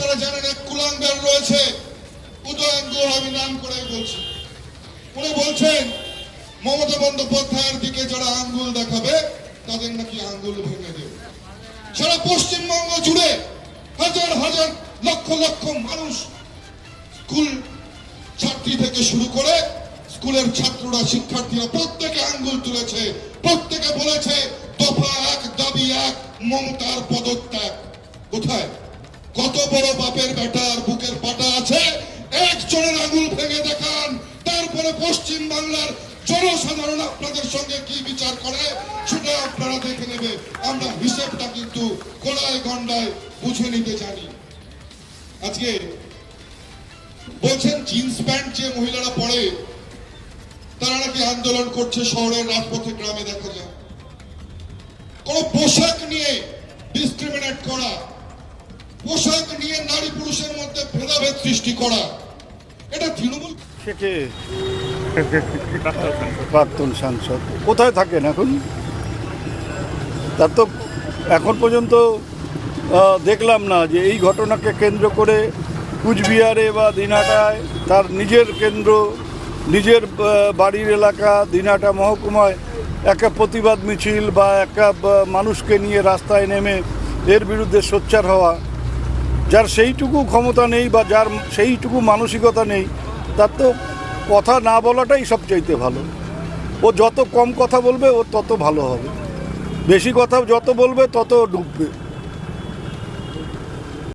আপনারা জানেন এক কুলাঙ্গার রয়েছে। উদয়ঙ্গ আমি নাম করে বলছি। উনি বলছেন, মমতা বন্দ্যোপাধ্যায়ের দিকে যারা আঙ্গুল দেখাবে, তাদের নাকি আঙ্গুল ভেঙে দেবে। সারা পশ্চিমবঙ্গ জুড়ে হাজার হাজার লক্ষ লক্ষ মানুষ স্কুল ছাত্রী থেকে শুরু করে স্কুলের ছাত্ররা, শিক্ষার্থীরা প্রত্যেকে আঙ্গুল তুলেছে। প্রত্যেকে বলেছে, দফা এক, দাবি এক, মমতার পদত্যাগ। কোথায়? কত বড় বাপের বেটার বুকের পাটা আছে? একজনের আঙুল ভেঙে দেখান। তারপরে পশ্চিম বাংলার জনসাধারণ আপনাদের সঙ্গে কি বিচার করে, সেটা আপনারা দেখে নেবে। আমরা হিসেবটা কিন্তু গোড়ায় গন্ডায় বুঝে নিতে জানি। আজকে বলছেন, জিন্স প্যান্ট যে মহিলারা পরে, তারা নাকি আন্দোলন করছে শহরের রাজপথে গ্রামে, দেখা যায় সৃষ্টি করা। এটা তৃণমূল প্রাক্তন সাংসদ। কোথায় থাকেন এখন? তার তো এখন পর্যন্ত দেখলাম না যে এই ঘটনাকে কেন্দ্র করে কুচবিহারে বা দিনাটায় তার নিজের কেন্দ্র, নিজের বাড়ির এলাকা দিনাটা মহকুমায় একটা প্রতিবাদ মিছিল বা একটা মানুষকে নিয়ে রাস্তায় নেমে এর বিরুদ্ধে সোচ্চার হওয়া। যার সেইটুকু ক্ষমতা নেই বা যার সেইটুকু মানসিকতা নেই, তার তো কথা না বলাটাই সবচাইতে ভালো। ও যত কম কথা বলবে, ও তত ভালো হবে। বেশি কথা যত বলবে, তত ডুববে।